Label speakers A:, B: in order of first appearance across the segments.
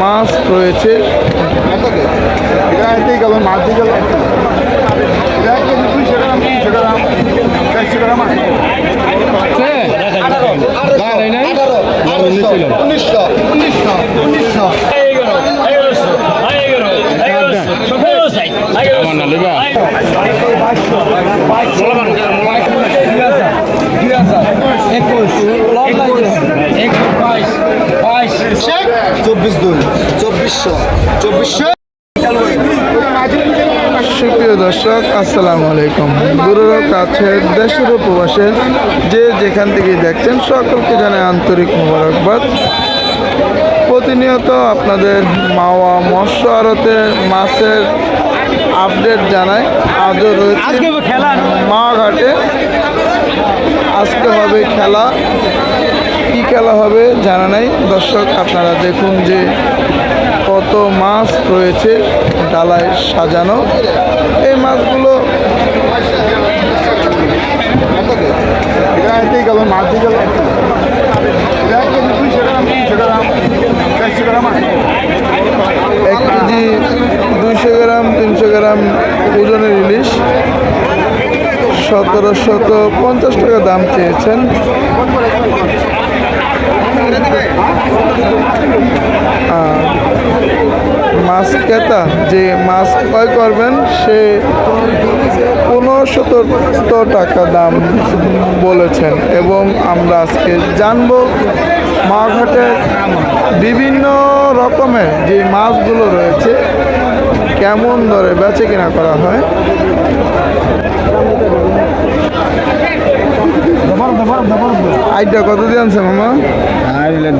A: মাছ রয়েছে।
B: মাছ আছে উনিশশো উনিশশো উনিশশো
A: সুপ্রিয় দর্শক আসসালামু আলাইকুম। দূরের কাছের দেশের উপবাসের যে যেখান থেকে দেখছেন সকলকে জানাই আন্তরিক মোবারকবাদ। প্রতিনিয়ত আপনাদের মাওয়া মৎস্য আড়তে মাছের আপডেট জানায় আজও রয়েছে মা ঘাটে আজকে হবে খেলা। কি খেলা হবে জানা নাই। দর্শক আপনারা দেখুন যে কত মাছ রয়েছে ডালায় সাজানো। এই মাছগুলো
B: গেল মাছ দিয়ে গেল। দুইশো গ্রাম তিনশো গ্রাম চারশো গ্রাম
A: এক কেজি দুইশো গ্রাম তিনশো গ্রাম ওজনের ইলিশ। সতেরো শত পঞ্চাশ টাকা দাম চেয়েছেন। আর মাছ ক্রেতা যে মাছ ক্রয় করবেন, সে পনেরো টাকা দাম বলেছেন। এবং আমরা আজকে জানব, মাঘাটের বিভিন্ন রকমের যে মাছগুলো রয়েছে, কেমন দরে বেচে কিনা করা হয়। আইটা কত দিয়ে আনছে মামা?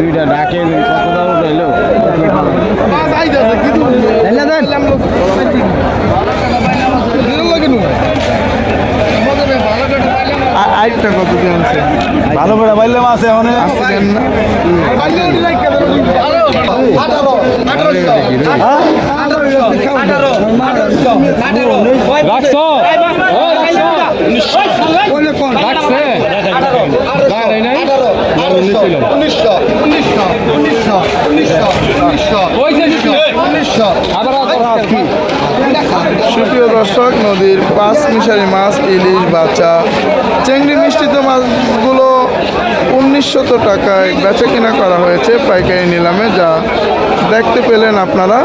C: দুইটা ডাকে, কত দাম উঠাইলো
A: কত দিয়ে আনছে
C: ভালো করে পাইলে মাছ এখন
A: আজকে না
C: রাখছো? রাখছে
B: উনিশশো। উনিশশো। উনিশশো। উনিশশো। উনিশশো উনিশশো
A: সুপ্রিয় দর্শক, নদীর পাঁচ মিশারি মাছ, ইলিশ, বাচ্চা, চেংড়ি মিষ্টিত মাছগুলো উনিশশত টাকায় বেচা কিনা করা হয়েছে পাইকারি নিলামে, যা দেখতে পেলেন আপনারা।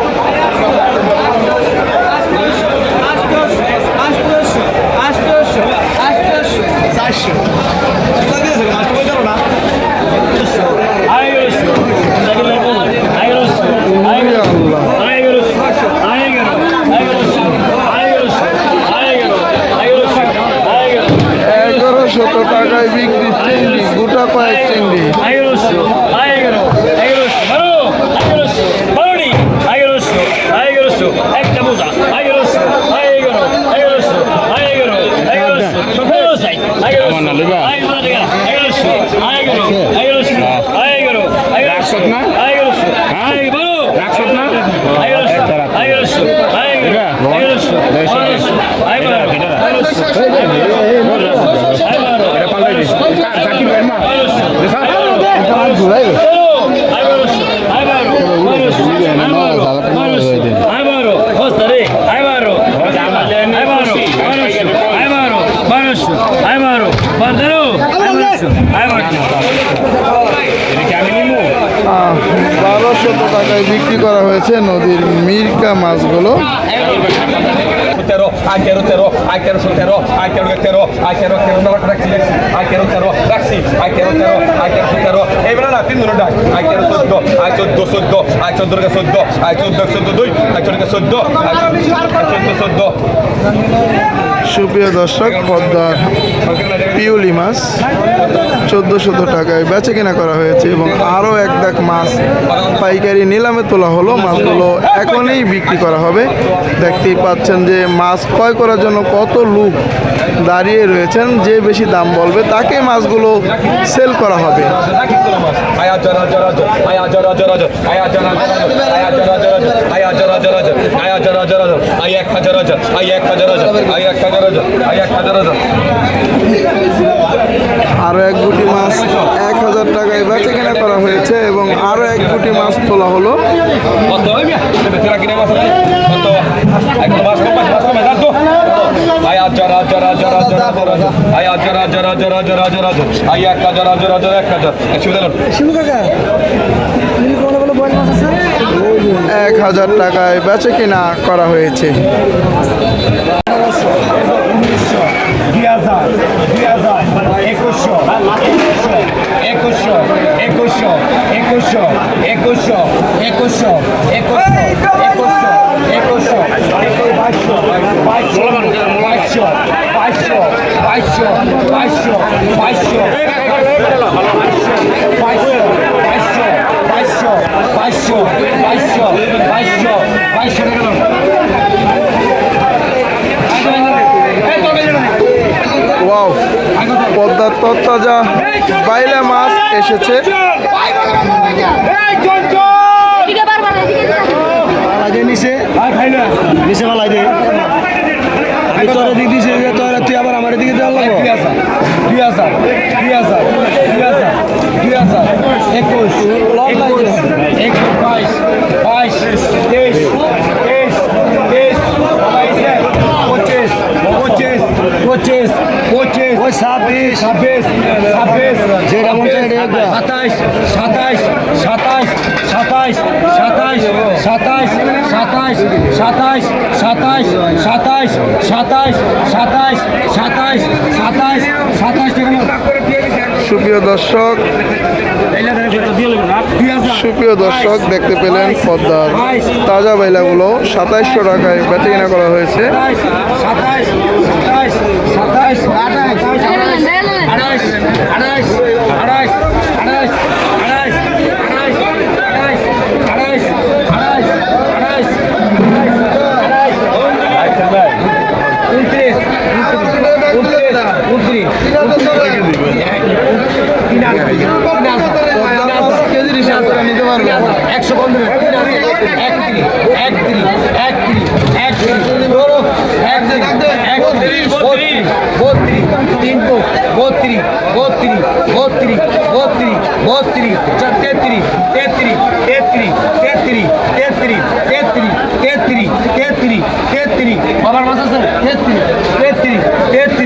A: বারো শত টাকায় বিক্রি করা হয়েছে নদীর মির্কা মাছগুলো।
D: আই তেরো তেরো আই তেরোশো তেরো আই তেরো তেরো আই তেরো তেরো নম্বর রাখছি আই তেরো তেরো রাখছি আই তেরো তেরো আই তেরোশো তেরো এইবার না তিন ধরনের ডাক আই তেরো চোদ্দ আই চোদ্দ চোদ্দ আই চোদ্দ রেখে চোদ্দ আই চোদ্দ চোদ্দ দুই আই চোদ্দ চোদ্দ আই চোদ্দ চোদ্দ
A: সুপ্রিয় দর্শক পদ্মার পিউলি মাছ চোদ্দ শত টাকায় বেচে কেনা করা হয়েছে এবং আরও এক দাগ মাছ পাইকারি নিলামে তোলা হলো মাছগুলো এখনই বিক্রি করা হবে দেখতেই পাচ্ছেন যে মাছ ক্রয় করার জন্য কত লোক দাঁড়িয়ে রয়েছেন যে বেশি দাম বলবে তাকে মাছগুলো সেল করা হবে
D: এক হাজার হাজার এক হাজার হাজার এক হাজার
A: আরও এক গুটি মাছ এক হাজার টাকায় বেচে কেনা করা হয়েছে এবং আরও এক গুটি মাছ তোলা হলো।
D: এক হাজার
A: টাকায় বেচে কিনা করা হয়েছে।
B: একুশশো একুশশো একুশশো একুশশো একুশশো
A: তত্তাজা বাইলা মাছ এসেছে
E: এদিকে বারবার এদিকে
B: আগে নিচে নিচে মালাই দে আমি তোর দিক দিছি যে তোর তুই আবার আমার দিকে দেওয়া লাগবো দুই হাজার দুই হাজার দুই হাজার দুই হাজার একুশ একুশ বাইশ বাইশ তেইশ তেইশ তেইশ পঁচিশ পঁচিশ পঁচিশ পঁচিশ ওই ছাব্বিশ ছাব্বিশ ছাব্বিশ যেটা মনে সাতাইশ সাতাইশ সাতাইশ সাতাইশ সাতাইশ সাতাইশ সাতাইশ সাতাইশ সাতাইশ সাতাইশ সাতাইশ সাতাইশ সাতাইশ সাতাইশ সাতাইশ
A: সুপ্রিয় দর্শক সুপ্রিয় দর্শক দেখতে পেলেন পদ্মার তাজা বাইলাগুলো সাতাইশশো টাকায় বেচে কেনা করা হয়েছে
B: একশো পনেরো এক তিরিশ এক তিরিশ এক তিরিশ এক তিরিশ এক তিরিশ বত্রিশ তিন বত্রিশ বত্রিশ বত্রিশ বত্রিশ বত্রিশ তেত্রিশ তেত্রিশ তেত্রিশ তেত্রিশ তেত্রিশ তেত্রিশ তেত্রিশ তেত্রিশ তেত্রিশ বাবার মাছ আছে তেত্রিশ তেত্রিশ তেত্রিশ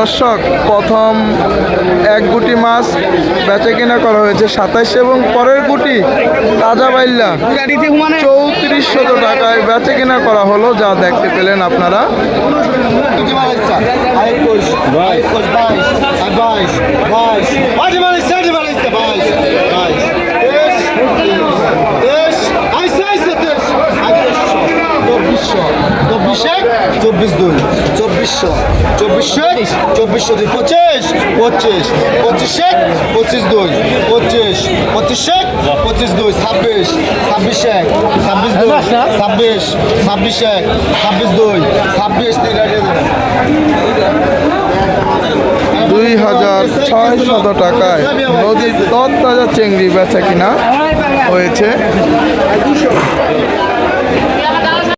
A: দর্শক, প্রথম এক গুটি মাছ বেচে কেনা করা হয়েছে সাতাইশ এবং পরের গুটি তাজা বাইল্লা। চৌত্রিশশত টাকায় বেচে কেনা করা হলো, যা দেখতে পেলেন আপনারা।
B: চব্বিশ দুই চব্বিশশো চব্বিশশো দুই পঁচিশ পঁচিশ পঁচিশে পঁচিশ দুই পঁচিশ পঁচিশে পঁচিশ দুই ছাব্বিশ ছাব্বিশ এক ছাব্বিশ দুই ছাব্বিশ ছাব্বিশ এক ছাব্বিশ দুই ছাব্বিশ তিন
A: দুই হাজার ছয় শত টাকায় নদীর তত্তাজা চেংড়ি বেচা কিনা হয়েছে।